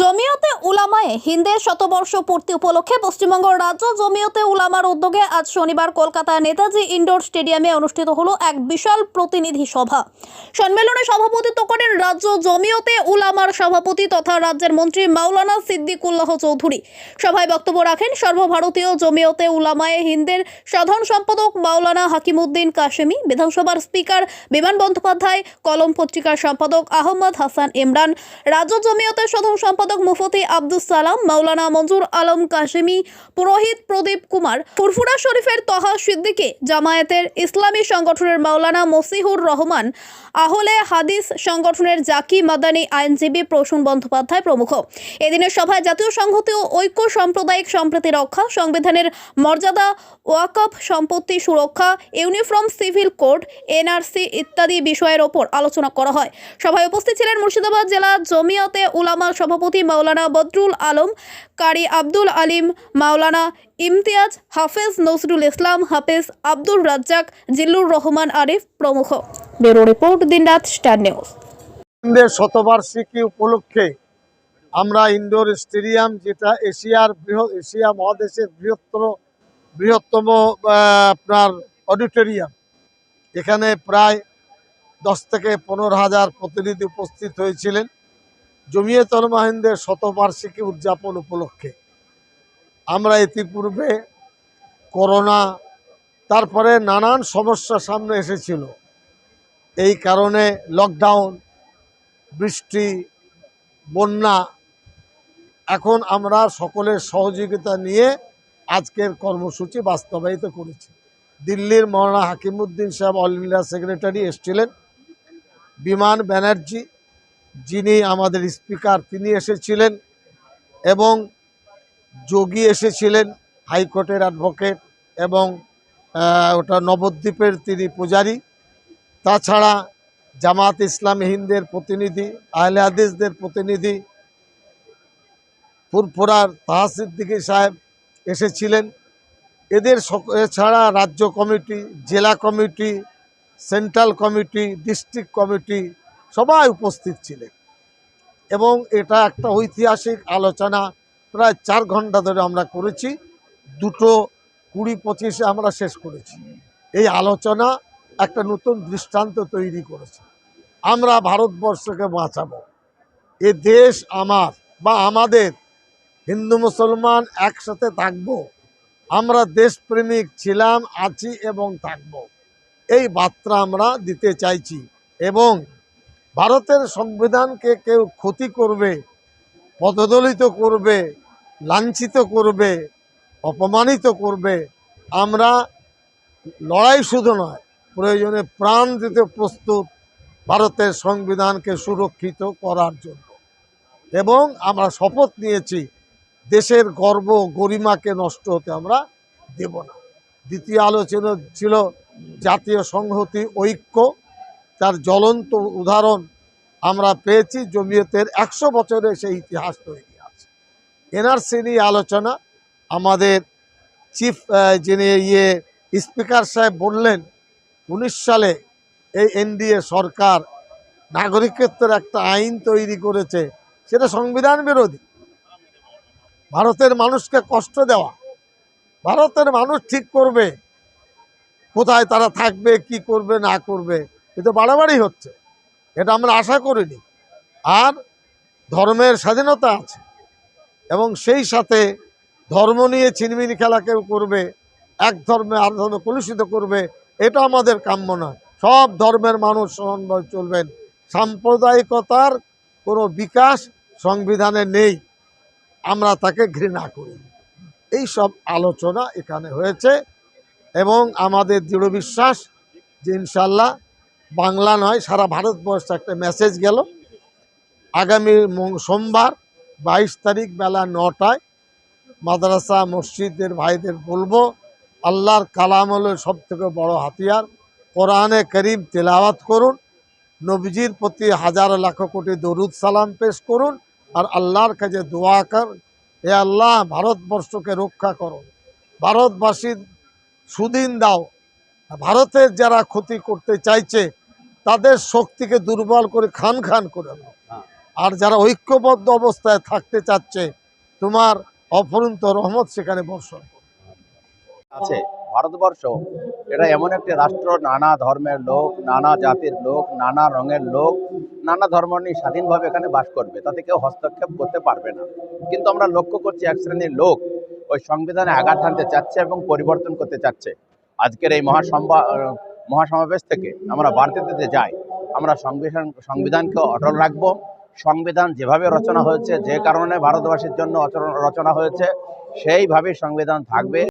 জমিয়তে উলামায়ে হিন্দের শতবর্ষ পূর্তি উপলক্ষে পশ্চিমবঙ্গ রাজ্য জমিয়তে উলামার উদ্যোগে আজ শনিবার কলকাতা নেতাজি ইনডোর স্টেডিয়ামে অনুষ্ঠিত হলো এক বিশাল প্রতিনিধি সভা। সম্মেলনে সভাপতিত্ব করেন রাজ্য জমিয়তে উলামার সভাপতি তথা রাজ্যের মন্ত্রী মাওলানা সিদ্দিকুল্লাহ চৌধুরী। সভায় বক্তব্য রাখেন সর্বভারতীয় জমিয়তে উলামায়ে হিন্দের সাধারণ সম্পাদক মাওলানা হাকিমউদ্দিন কাশেমি, বিধানসভার স্পিকার বিমান বন্দ্যোপাধ্যায়, কলম পত্রিকার সম্পাদক আহমদ হাসান ইমরান, রাজ্য জমিয়তের সাধারণ সম্পাদক মুফতি আব্দুস সালাম, মাওলানা মঞ্জুর আলম কাশেমি, পুরোহিত প্রদীপ কুমার, ফুরফুরা শরীফের তহা সিদ্দিকে, জামায়াতের ইসলামী সংগঠনের মাওলানা মসিহুর রহমান, আহলে হাদিস সংগঠনের জাকি মাদানী আইনজীবী প্রসূন বন্দ্যোপাধ্যায় প্রমুখ। এদিনের সভায় জাতীয় সংহতি ও ঐক্য সাম্প্রদায়িক সম্প্রীতি রক্ষা, সংবিধানের মর্যাদা, ওয়াকফ সম্পত্তি সুরক্ষা, ইউনিফর্ম সিভিল কোড, এনআরসি ইত্যাদি বিষয়ের ওপর আলোচনা করা হয়। সভায় উপস্থিত ছিলেন মুর্শিদাবাদ জেলা জমিয়তে উলামা সভাপতি মাওলানা বদরুল আলম, কারি আব্দুল আলিম, মাওলানা ইমতিয়াজ হাফেজ নজরুল ইসলাম, হাফেজ আব্দুর রাজ্জাক, জিল্লুর রহমান আরিফ প্রমুখ। Bureau report, Dinraat star news. শতবার্ষিকী উপলক্ষে আমরা ইনডোর স্টেডিয়াম, যেটা এশিয়ার বৃহৎ, এশিয়া মহাদেশের বৃহত্তর, বৃহত্তম আপনার অডিটোরিয়াম। এখানে প্রায় দশ থেকে পনেরো হাজার প্রতিনিধি উপস্থিত হয়েছিলেন। জমিয়ত মাহিন্দের শতবার্ষিকী উদযাপন উপলক্ষে। আমরা ইতিপূর্বে করোনা, তারপরে নানান সমস্যা সামনে এসেছিল। এই কারণে লকডাউন বৃষ্টি, বন্যা, এখন আমরা সকলের সহযোগিতা নিয়ে আজকের কর্মসূচি বাস্তবায়িত করেছি। দিল্লির মৌলানা হাকিমুদ্দিন সাহেব অল ইন্ডিয়া সেক্রেটারি এসেছিলেন। বিমান, ব্যানার্জি যিনি আমাদের স্পিকার, তিনি এসেছিলেন এবং যোগী এসেছিলেন, হাইকোর্টের অ্যাডভোকেট এবং ওটা নবদ্বীপের তিনি পূজারী। তাছাড়া জামাত ইসলাম হিন্দের প্রতিনিধি, আহলে হাদিসদের প্রতিনিধি, ফুরফুরার তাহাসিদ্দিকি সাহেব এসেছিলেন। এদের এছাড়া রাজ্য কমিটি, জেলা committee, central committee, district committee সবাই উপস্থিত ছিলেন। এবং এটা একটা ঐতিহাসিক আলোচনা। প্রায় চার ঘণ্টা ধরে আমরা করেছি। দুটো কুড়ি পঁচিশে আমরা শেষ করেছি। এই আলোচনা একটা নতুন দৃষ্টান্ত তৈরি করেছে। আমরা ভারতবর্ষকে বাঁচাবো। এ দেশ আমার বা আমাদের হিন্দু মুসলমান একসাথে থাকব। আমরা দেশপ্রেমিক ছিলাম, আছি এবং থাকব। এই বার্তা আমরা দিতে চাইছি এবং ভারতের সংবিধানকে কেউ ক্ষতি করবে, পদদলিত করবে, লাঞ্ছিত করবে, অপমানিত করবে, আমরা লড়াই শুধু নয়, প্রয়োজনে প্রাণ দিতে প্রস্তুত ভারতের সংবিধানকে সুরক্ষিত করার জন্য। এবং আমরা শপথ নিয়েছি, দেশের গর্ব গরিমাকে নষ্ট হতে আমরা দেব না। দ্বিতীয় আলোচনা ছিল জাতীয় সংহতি, ঐক্য তার জ্বলন্ত উদাহরণ আমরা পেয়েছি জমিয়তের একশো বছরের সেই ইতিহাস তৈরি আছে। এনআরসি নিয়ে আলোচনা আমাদের চিফ যিনি ইয়ে স্পিকার সাহেব বললেন, উনিশ সালে এই এনডিএ সরকার নাগরিকত্বের একটা আইন তৈরি করেছে, সেটা সংবিধান বিরোধী। ভারতের মানুষকে কষ্ট দেওয়া, ভারতের মানুষ ঠিক করবে, কোথায় তারা থাকবে, কি করবে, না করবে এ তো বাড়াবাড়ি হচ্ছে। এটা আমরা আশা করিনি। আর ধর্মের স্বাধীনতা আছে এবং সেই সাথে ধর্ম নিয়ে ছিনমিনি খেলা কেউ করবে, এক ধর্মে আর ধর্মে কলুষিত করবে, এটা আমাদের কাম্য নয় সব ধর্মের মানুষ সমানভাবে চলবেন। সাম্প্রদায়িকতার কোনো বিকাশ সংবিধানে নেই। আমরা তাকে ঘৃণা করি। এই সব আলোচনা এখানে হয়েছে এবং আমাদের দৃঢ় বিশ্বাস যে ইনশাল্লাহ বাংলা নয়, সারা ভারতবর্ষে একটা মেসেজ গেল। আগামী সোমবার বাইশ তারিখ বেলা নটায় মাদ্রাসা মসজিদের ভাইদের বলব, আল্লাহর কালাম হলো সব থেকে বড় হাতিয়ার। কোরআনে করিম তেলাওয়াত করুন, নবীজির প্রতি হাজার লাখ কোটি দরুদ সালাম পেশ করুন, আর আল্লাহর কাছে দোয়া কর এ আল্লাহ ভারতবর্ষকে রক্ষা করো। ভারতবাসীর সুদিন দাও। ভারতের যারা ক্ষতি করতে চাইছে তাদের শক্তিকে দুর্বল করে খান খান করে দাও আর যারা ঐক্যবদ্ধ অবস্থায় থাকতে চাচ্ছে তোমার অফরন্ত রহমত সেখানে বর্ষণ আছে ভারতবর্ষ এটা এমন একটি রাষ্ট্র নানা ধর্মের লোক নানা জাতির লোক নানা রঙের লোক নানা ধর্ম নিয়ে স্বাধীনভাবে এখানে বাস করবে তাতে কেউ হস্তক্ষেপ করতে পারবে না। কিন্তু আমরা লক্ষ্য করছি এক শ্রেণির লোক ওই সংবিধানে আঘাত আনতে চাচ্ছে এবং পরিবর্তন করতে চাচ্ছে। আজকের এই মহাসম্বা আহ, মহাসমাবেশ থেকে আমরা বার্তা দিতে যাই আমরা সংবিধান সংবিধানকে অটল রাখব। সংবিধান যেভাবে রচনা হয়েছে, যে কারণে ভারতবাসীর জন্য রচনা হয়েছে সেইভাবে সংবিধান থাকবে।